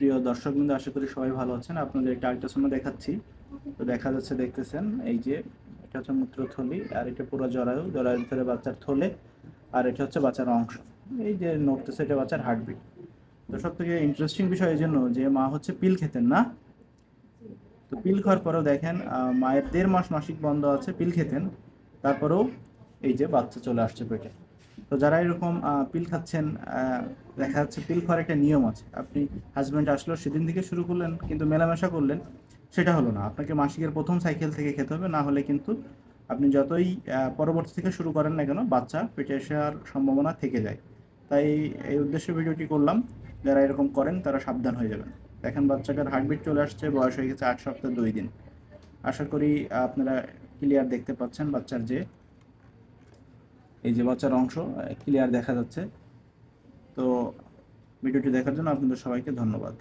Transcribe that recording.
প্রিয় দর্শক বিন্দু আশা করি সবাই ভালো আছেন। আপনাদের একটা আল্ট্রাসাউন্ড দেখাচ্ছি। তো দেখা যাচ্ছে, দেখতেছেন, এই যে এটা হচ্ছে মূত্রথলি, আর এটা পুরো জরায়ু, জরায়ুর ভিতরে বাচ্চার থলে, আর এটা হচ্ছে বাচ্চার অংশ। এই যে নড়তেছে এটা বাচ্চার হার্টবিট তো সব থেকে ইন্টারেস্টিং বিষয় এই জন্য যে মা হচ্ছে পিল খেতেন না। তো পিল খাওয়ার পরেও দেখেন মায়ের দেড় মাস মাসিক বন্ধ আছে, পিল খেতেন। তারপরেও এই যে বাচ্চা চলে আসছে পেটে। তো যারা এরকম পিল খাচ্ছেন দেখা যাচ্ছে পিল খাওয়ার একটা নিয়ম আছে। আপনি হাজব্যান্ড আসলো, সেদিন থেকে শুরু করলেন, কিন্তু মেলামেশা করলেন, সেটা হলো না। আপনাকে মাসিকের প্রথম সাইকেল থেকে খেতে হবে, না হলে কিন্তু আপনি যতই পরবর্তী থেকে শুরু করেন না কেন, বাচ্চা পেটে আসার সম্ভাবনা থেকে যায়। তাই এই উদ্দেশ্যে ভিডিওটি করলাম। যারা এরকম করেন, তারা সাবধান হয়ে যাবেন। দেখেন বাচ্চাটার হার্টবিট চলে আসছে, বয়স হয়ে গেছে আট সপ্তাহ দুই দিন। আশা করি আপনারা ক্লিয়ার দেখতে পাচ্ছেন বাচ্চার যে এই যে বাচ্চার অংশ ক্লিয়ার দেখা যাচ্ছে। তো ভিডিওটি দেখার জন্য আপনাদের সবাইকে ধন্যবাদ।